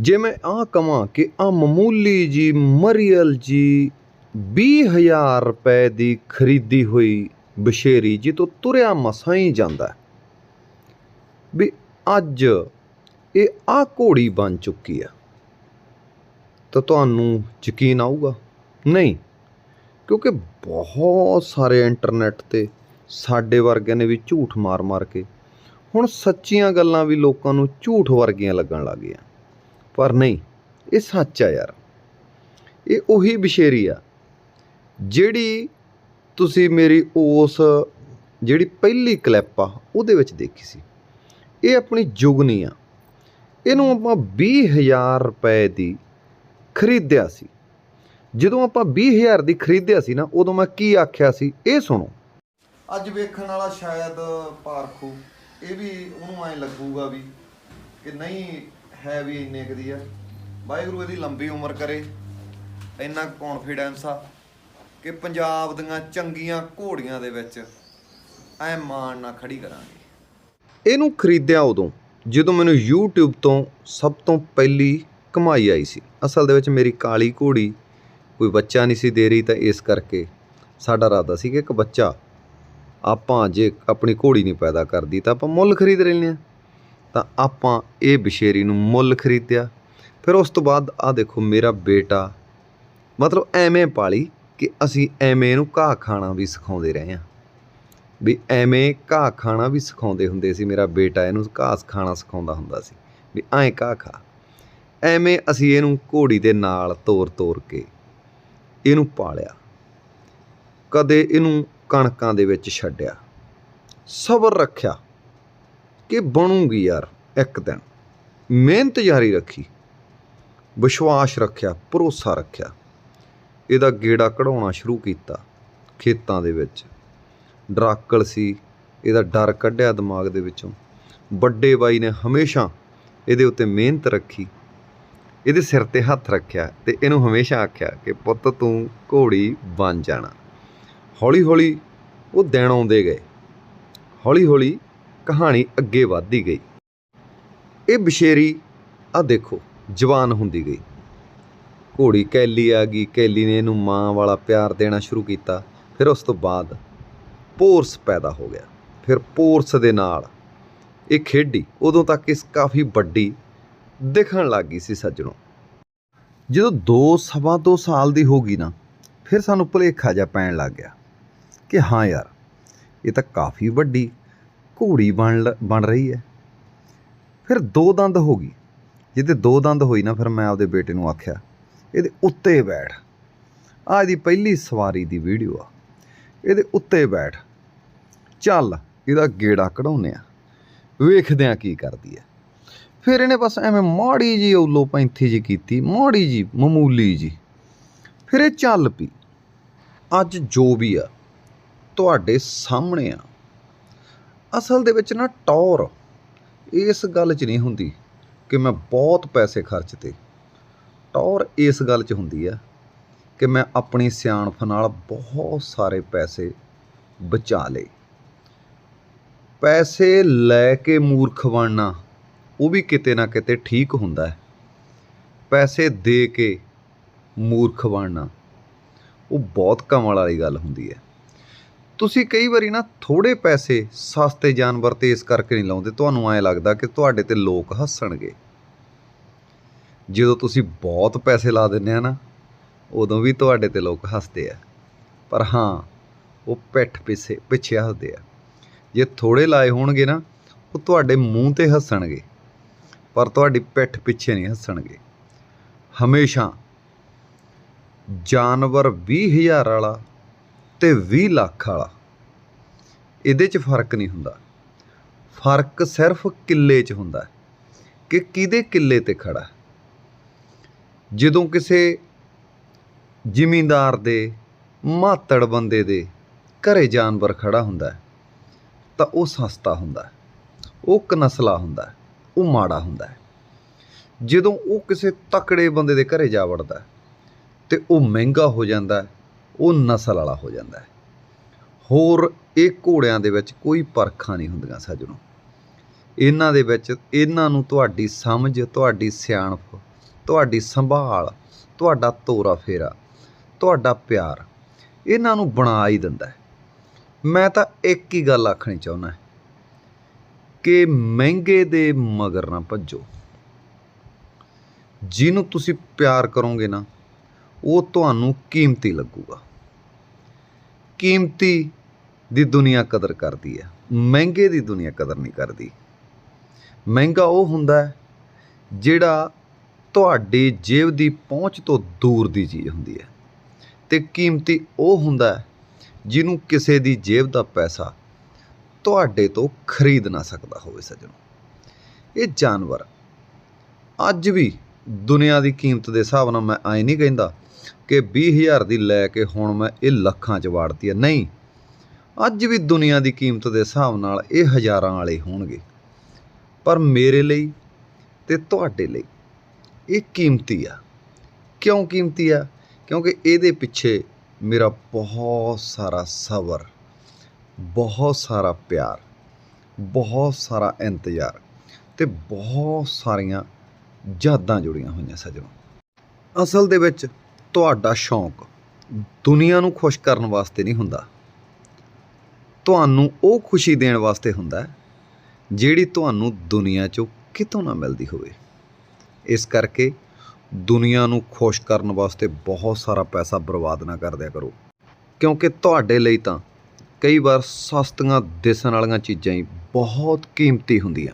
ਜੇ ਮੈਂ ਆਹ ਕਵਾਂ ਕਿ ਆ ਮਾਮੂਲੀ ਜੀ ਮਰੀਅਲ ਜੀ 20000 ਰੁਪਏ ਦੀ ਖਰੀਦੀ ਹੋਈ ਬਸ਼ੇਰੀ ਜੀ ਤੋਂ ਤੁਰਿਆ ਮਸਾਂ ਹੀ ਜਾਂਦਾ ਵੀ ਅੱਜ ਇਹ ਆ ਘੋੜੀ ਬਣ ਚੁੱਕੀ ਆ ਤਾਂ ਤੁਹਾਨੂੰ ਯਕੀਨ ਆਊਗਾ? ਨਹੀਂ, ਕਿਉਂਕਿ ਬਹੁਤ ਸਾਰੇ ਇੰਟਰਨੈਟ ਤੇ ਸਾਡੇ ਵਰਗਿਆਂ ਨੇ ਵੀ ਝੂਠ ਮਾਰ-ਮਾਰ ਕੇ ਹੁਣ ਸੱਚੀਆਂ ਗੱਲਾਂ ਵੀ ਲੋਕਾਂ ਨੂੰ ਝੂਠ ਵਰਗੀਆਂ ਲੱਗਣ ਲੱਗ ਗਈਆਂ। ਪਰ ਨਹੀਂ, ਇਹ ਸੱਚ ਆ ਯਾਰ। ਇਹ ਉਹੀ ਬਸ਼ੇਰੀ ਆ, ਜਿਹੜੀ ਤੁਸੀਂ ਮੇਰੀ ਉਸ, ਜਿਹੜੀ ਪਹਿਲੀ ਕਲਿੱਪ ਆ, ਉਹਦੇ ਵਿੱਚ ਦੇਖੀ ਸੀ। ਇਹ ਆਪਣੀ ਜੁਗਨੀ ਆ। ਇਹਨੂੰ ਆਪਾਂ 20000 ਰੁਪਏ ਦੀ ਖਰੀਦਿਆ ਸੀ। ਜਦੋਂ ਆਪਾਂ 20000 ਦੀ ਖਰੀਦਿਆ ਸੀ ਨਾ, ਉਦੋਂ ਮੈਂ ਕੀ ਆਖਿਆ ਸੀ, ਇਹ ਸੁਣੋ। ਅੱਜ ਵੇਖਣ ਵਾਲਾ ਸ਼ਾਇਦ ਪਾਰਖੂ, ਇਹ ਵੀ ਉਹਨੂੰ ਐ ਲੱਗੂਗਾ ਵੀ ਕਿ ਨਹੀਂ ਹੈ ਵੀ ਇੰਨੇ ਕੁ ਦੀ ਆ। ਵਾਹਿਗੁਰੂ ਇਹਦੀ ਲੰਬੀ ਉਮਰ ਕਰੇ, ਇੰਨਾ ਕੌਨਫੀਡੈਂਸ ਆ ਕਿ ਪੰਜਾਬ ਦੀਆਂ ਚੰਗੀਆਂ ਘੋੜੀਆਂ ਦੇ ਵਿੱਚ ਐ ਮਾਣ ਨਾਲ ਖੜੀ ਕਰਾਂਗੇ। ਇਹਨੂੰ ਖਰੀਦਿਆ ਉਦੋਂ ਜਦੋਂ ਮੈਨੂੰ YouTube ਤੋਂ ਸਭ ਤੋਂ ਪਹਿਲੀ ਕਮਾਈ ਆਈ ਸੀ। ਅਸਲ ਦੇ ਵਿੱਚ ਮੇਰੀ ਕਾਲੀ ਘੋੜੀ ਕੋਈ ਬੱਚਾ ਨਹੀਂ ਸੀ ਦੇ ਰਹੀ ਤਾਂ ਇਸ ਕਰਕੇ ਸਾਡਾ ਇਰਾਦਾ ਸੀ ਕਿ ਇੱਕ ਬੱਚਾ ਆਪਾਂ ਜੇ ਆਪਣੀ ਘੋੜੀ ਨਹੀਂ ਪੈਦਾ ਕਰਦੀ ਤਾਂ ਆਪਾਂ ਮੁੱਲ ਖਰੀਦ ਲੈਂਦੇ ਹਾਂ। ਤਾਂ ਆਪਾਂ ਇਹ ਬਸ਼ੇਰੀ ਨੂੰ ਮੁੱਲ ਖਰੀਦਿਆ। ਫਿਰ ਉਸ ਤੋਂ ਬਾਅਦ ਆ ਦੇਖੋ ਮੇਰਾ ਬੇਟਾ। ਮਤਲਬ ਐਵੇਂ ਪਾਲੀ ਕਿ ਅਸੀਂ ਐਵੇਂ ਇਹਨੂੰ ਘਾਹ ਖਾਣਾ ਵੀ ਸਿਖਾਉਂਦੇ ਰਹੇ ਹਾਂ। ਵੀ ਐਵੇਂ ਘਾਹ ਖਾਣਾ ਵੀ ਸਿਖਾਉਂਦੇ ਹੁੰਦੇ ਸੀ, ਮੇਰਾ ਬੇਟਾ ਇਹਨੂੰ ਘਾਹ ਖਾਣਾ ਸਿਖਾਉਂਦਾ ਹੁੰਦਾ ਸੀ। ਵੀ ਐਂ ਘਾਹ ਖਾ। ਐਵੇਂ ਅਸੀਂ ਇਹਨੂੰ ਘੋੜੀ ਦੇ ਨਾਲ ਤੋਰ-ਤੋਰ ਕੇ ਇਹਨੂੰ ਪਾਲਿਆ। ਕਦੇ ਇਹਨੂੰ ਕਣਕਾਂ ਦੇ ਵਿੱਚ ਛੱਡਿਆ। ਸਬਰ ਰੱਖਿਆ। ਕਿ ਬਣੂਗੀ ਯਾਰ ਇੱਕ ਦਿਨ। ਮਿਹਨਤ ਜਾਰੀ ਰੱਖੀ, ਵਿਸ਼ਵਾਸ ਰੱਖਿਆ, ਭਰੋਸਾ ਰੱਖਿਆ। ਇਹਦਾ ਗੇੜਾ ਕਢਾਉਣਾ ਸ਼ੁਰੂ ਕੀਤਾ ਖੇਤਾਂ ਦੇ ਵਿੱਚ। ਡਰਾਕਲ ਸੀ, ਇਹਦਾ ਡਰ ਕੱਢਿਆ ਦਿਮਾਗ ਦੇ ਵਿੱਚੋਂ। ਵੱਡੇ ਬਾਈ ਨੇ ਹਮੇਸ਼ਾ ਇਹਦੇ ਉੱਤੇ ਮਿਹਨਤ ਰੱਖੀ, ਇਹਦੇ ਸਿਰ ਤੇ ਹੱਥ ਰੱਖਿਆ ਤੇ ਇਹਨੂੰ ਹਮੇਸ਼ਾ ਆਖਿਆ ਕਿ ਪੁੱਤ ਤੂੰ ਘੋੜੀ ਬਣ ਜਾਣਾ। ਹੌਲੀ ਹੌਲੀ ਉਹ ਦਿਨ ਆਉਂਦੇ ਗਏ। ਹੌਲੀ ਹੌਲੀ ਕਹਾਣੀ ਅੱਗੇ ਵਧਦੀ ਗਈ। ਇਹ ਬਸ਼ੇਰੀ ਆ ਦੇਖੋ, ਜਵਾਨ ਹੁੰਦੀ ਗਈ। ਘੋੜੀ ਕੈਲੀ ਆ ਗਈ, ਕੈਲੀ ਨੇ ਇਹਨੂੰ ਮਾਂ ਵਾਲਾ ਪਿਆਰ ਦੇਣਾ ਸ਼ੁਰੂ ਕੀਤਾ, ਫਿਰ ਉਸ ਤੋਂ ਬਾਅਦ ਪੋਰਸ ਪੈਦਾ ਹੋ ਗਿਆ। ਫਿਰ ਪੋਰਸ ਦੇ ਨਾਲ ਇਹ ਖੇਡੀ, ਉਦੋਂ ਤੱਕ ਇਸ ਕਾਫੀ ਵੱਡੀ ਦਿਖਣ ਲੱਗ ਗਈ ਸੀ ਸੱਜਣੋ। ਜਦੋਂ 2 ਸਵਾ 2 ਸਾਲ ਦੀ ਹੋ ਗਈ ਨਾ, ਫਿਰ ਸਾਨੂੰ ਭੁਲੇਖਾ ਜਿਹਾ ਪੈਣ ਲੱਗ ਗਿਆ ਕਿ ਹਾਂ ਯਾਰ, ਇਹ ਤਾਂ ਕਾਫੀ ਵੱਡੀ ਘੋੜੀ ਬਣ ਲ- ਬਣ ਰਹੀ ਹੈ। ਫਿਰ ਦੋ ਦੰਦ ਹੋ ਗਈ। ਜਿਹਦੇ ਦੋ ਦੰਦ ਹੋਈ ਨਾ, ਫਿਰ ਮੈਂ ਆਪਦੇ ਬੇਟੇ ਨੂੰ ਆਖਿਆ, ਇਹਦੇ ਉੱਤੇ ਬੈਠ। ਆ ਇਹਦੀ ਪਹਿਲੀ ਸਵਾਰੀ ਦੀ ਵੀਡੀਓ ਆ। ਇਹਦੇ ਉੱਤੇ ਬੈਠ। ਚੱਲ, ਇਹਦਾ ਗੇੜਾ ਕਢਾਉਨੇ ਆ ਵੇਖਦੇ ਆ ਕੀ ਕਰਦੀ ਹੈ। ਫਿਰ ਇਹਨੇ ਬਸ ਐਵੇਂ ਮਾੜੀ ਜੀ ਉੱਲੋ ਪੈਂਥੀ ਜੀ ਕੀਤੀ, ਮਾੜੀ ਜੀ ਮਾਮੂਲੀ ਜੀ ਫਿਰ ਇਹ ਚੱਲ ਪਈ। ਅੱਜ ਜੋ ਵੀ ਆ, ਤੁਹਾਡੇ ਸਾਹਮਣੇ ਆ। ਅਸਲ ਦੇ ਵਿੱਚ ਨਾ ਟੌਰ ਇਸ ਗੱਲ 'ਚ ਨਹੀਂ ਹੁੰਦੀ ਕਿ ਮੈਂ ਬਹੁਤ ਪੈਸੇ ਖਰਚਤੇ। ਟੌਰ ਇਸ ਗੱਲ 'ਚ ਹੁੰਦੀ ਆ ਕਿ ਮੈਂ ਆਪਣੀ ਸਿਆਣਪ ਨਾਲ ਬਹੁਤ ਸਾਰੇ ਪੈਸੇ ਬਚਾ ਲਏ। ਪੈਸੇ ਲੈ ਕੇ ਮੂਰਖ ਬਣਨਾ ਉਹ ਵੀ ਕਿਤੇ ਨਾ ਕਿਤੇ ਠੀਕ ਹੁੰਦਾ ਹੈ। ਪੈਸੇ ਦੇ ਕੇ ਮੂਰਖ ਬਣਨਾ ਉਹ ਬਹੁਤ ਕਮਾਲ ਵਾਲੀ ਗੱਲ ਹੁੰਦੀ ਹੈ। ਤੁਸੀਂ ਕਈ ਵਾਰੀ ਨਾ ਥੋੜੇ ਪੈਸੇ ਸਸਤੇ ਜਾਨਵਰ ਤੇ ਇਸ ਕਰਕੇ ਨਹੀਂ ਲਾਉਂਦੇ। ਤੁਹਾਨੂੰ ਐਂ ਲੱਗਦਾ ਕਿ ਤੁਹਾਡੇ ਤੇ ਲੋਕ ਹੱਸਣਗੇ। ਜਦੋਂ ਤੁਸੀਂ ਬਹੁਤ ਪੈਸੇ ਲਾ ਦਿੰਦੇ ਆ ਨਾ, ਉਦੋਂ ਵੀ ਤੁਹਾਡੇ ਤੇ ਲੋਕ ਹੱਸਦੇ ਆ। ਪਰ ਹਾਂ, ਉਹ ਪਿੱਠ ਪਿੱਛੇ ਪਿੱਛੇ ਹੱਸਦੇ ਆ। ਜੇ ਥੋੜੇ ਲਾਏ ਹੋਣਗੇ ਨਾ, ਉਹ ਤੁਹਾਡੇ ਮੂੰਹ ਤੇ ਹੱਸਣਗੇ। ਪਰ ਤੁਹਾਡੀ ਪਿੱਠ ਪਿੱਛੇ ਨਹੀਂ ਹੱਸਣਗੇ। ਹਮੇਸ਼ਾ ਜਾਨਵਰ 20000 ਵਾਲਾ ਤੇ 20 ਲੱਖ ਵਾਲਾ। ਇਹਦੇ 'ਚ ਫ਼ਰਕ ਨਹੀਂ ਹੁੰਦਾ। ਫ਼ਰਕ ਸਿਰਫ ਕਿੱਲੇ 'ਚ ਹੁੰਦਾ ਕਿ ਕਿਹਦੇ ਕਿੱਲੇ ਤੇ ਖੜਾ ਜਦੋਂ ਕਿਸੇ ਜ਼ਿਮੀਂਦਾਰ ਦੇ, ਮਾਤੜ ਬੰਦੇ ਦੇ ਘਰੇ ਜਾਨਵਰ ਖੜਾ ਹੁੰਦਾ ਤਾਂ ਉਹ ਸਸਤਾ ਹੁੰਦਾ ਉਹ ਕਨਸਲਾ ਹੁੰਦਾ ਉਹ ਮਾੜਾ ਹੁੰਦਾ ਜਦੋਂ ਉਹ ਕਿਸੇ ਤਕੜੇ ਬੰਦੇ ਦੇ ਘਰੇ ਜਾ ਵੜਦਾ ਹੈ ਤੇ ਉਹ ਮਹਿੰਗਾ ਹੋ ਜਾਂਦਾ ਉਹ ਨਸਲ ਵਾਲਾ ਹੋ ਜਾਂਦਾ ਹੈ। ਹੋਰ ਇਹ ਘੋੜਿਆਂ ਦੇ ਵਿੱਚ ਕੋਈ ਪਰਖਾਂ ਨਹੀਂ ਹੁੰਦੀਆਂ ਸੱਜਣੋ। ਇਹਨਾਂ ਦੇ ਵਿੱਚ ਇਹਨਾਂ ਨੂੰ ਤੁਹਾਡੀ ਸਮਝ, ਤੁਹਾਡੀ ਸਿਆਣਪ, ਤੁਹਾਡੀ ਸੰਭਾਲ, ਤੁਹਾਡਾ ਤੋਰਾ ਫੇਰਾ, ਤੁਹਾਡਾ ਪਿਆਰ, ਇਹਨਾਂ ਨੂੰ ਬਣਾ ਹੀ ਦਿੰਦਾ ਮੈਂ ਤਾਂ ਇੱਕ ਹੀ ਗੱਲ ਆਖਣੀ ਚਾਹੁੰਦਾ ਕਿ ਮਹਿੰਗੇ ਦੇ ਮਗਰ ਨਾ ਭੱਜੋ। ਜਿਹਨੂੰ ਤੁਸੀਂ ਪਿਆਰ ਕਰੋਗੇ ਨਾ ਉਹ ਤੁਹਾਨੂੰ ਕੀਮਤੀ ਲੱਗੂਗਾ। ਕੀਮਤੀ ਦੀ ਦੁਨੀਆ ਕਦਰ ਕਰਦੀ ਹੈ। ਮਹਿੰਗੇ ਦੀ ਦੁਨੀਆ ਕਦਰ ਨਹੀਂ ਕਰਦੀ। ਮਹਿੰਗਾ ਉਹ ਹੁੰਦਾ ਹੈ ਜਿਹੜਾ ਤੁਹਾਡੀ ਜੇਬ ਦੀ ਪਹੁੰਚ ਤੋਂ ਦੂਰ ਦੀ ਚੀਜ਼ ਹੁੰਦੀ ਹੈ। ਤੇ ਕੀਮਤੀ ਉਹ ਹੁੰਦਾ ਹੈ ਜਿਹਨੂੰ ਕਿਸੇ ਦੀ ਜੇਬ ਦਾ ਪੈਸਾ ਤੁਹਾਡੇ ਤੋਂ ਖਰੀਦ ਨਾ ਸਕਦਾ ਹੋਵੇ ਸੱਜਣੋ। ਇਹ ਜਾਨਵਰ ਅੱਜ ਵੀ ਦੁਨੀਆ ਦੀ ਕੀਮਤ ਦੇ ਹਿਸਾਬ ਨਾਲ ਮੈਂ ਐ ਨਹੀਂ ਕਹਿੰਦਾ ਕਿ 20000 ਦੀ ਲੈ ਕੇ ਹੁਣ ਮੈਂ ਇਹ ਲੱਖਾਂ 'ਚ ਵਾੜਤੀ ਹੈ। ਨਹੀਂ, ਅੱਜ ਵੀ ਦੁਨੀਆ ਦੀ ਕੀਮਤ ਦੇ ਹਿਸਾਬ ਨਾਲ ਇਹ ਹਜ਼ਾਰਾਂ ਵਾਲੇ ਹੋਣਗੇ। ਪਰ ਮੇਰੇ ਲਈ ਤੇ ਤੁਹਾਡੇ ਲਈ ਇਹ ਕੀਮਤੀ ਆ। ਕਿਉਂ ਕੀਮਤੀ ਆ? ਕਿਉਂਕਿ ਇਹਦੇ ਪਿੱਛੇ ਮੇਰਾ ਬਹੁਤ ਸਾਰਾ ਸਬਰ, ਬਹੁਤ ਸਾਰਾ ਪਿਆਰ, ਬਹੁਤ ਸਾਰਾ ਇੰਤਜ਼ਾਰ ਤੇ ਬਹੁਤ ਸਾਰੀਆਂ ਯਾਦਾਂ ਜੁੜੀਆਂ ਹੋਈਆਂ ਸੱਜਣੋ। ਅਸਲ ਦੇ ਵਿੱਚ ਤੁਹਾਡਾ ਸ਼ੌਂਕ ਦੁਨੀਆ ਨੂੰ ਖੁਸ਼ ਕਰਨ ਵਾਸਤੇ ਨਹੀਂ ਹੁੰਦਾ। ਤੁਹਾਨੂੰ ਉਹ ਖੁਸ਼ੀ ਦੇਣ ਵਾਸਤੇ ਹੁੰਦਾ ਜਿਹੜੀ ਤੁਹਾਨੂੰ ਦੁਨੀਆ 'ਚੋਂ ਕਿਤੋਂ ਨਾ ਮਿਲਦੀ ਹੋਵੇ। ਇਸ ਕਰਕੇ ਦੁਨੀਆ ਨੂੰ ਖੁਸ਼ ਕਰਨ ਵਾਸਤੇ ਬਹੁਤ ਸਾਰਾ ਪੈਸਾ ਬਰਬਾਦ ਨਾ ਕਰ ਦਿਆ ਕਰੋ। ਕਿਉਂਕਿ ਤੁਹਾਡੇ ਲਈ ਤਾਂ ਕਈ ਵਾਰ ਸਸਤੀਆਂ ਦਿਸਣ ਵਾਲੀਆਂ ਚੀਜ਼ਾਂ ਹੀ ਬਹੁਤ ਕੀਮਤੀ ਹੁੰਦੀਆਂ।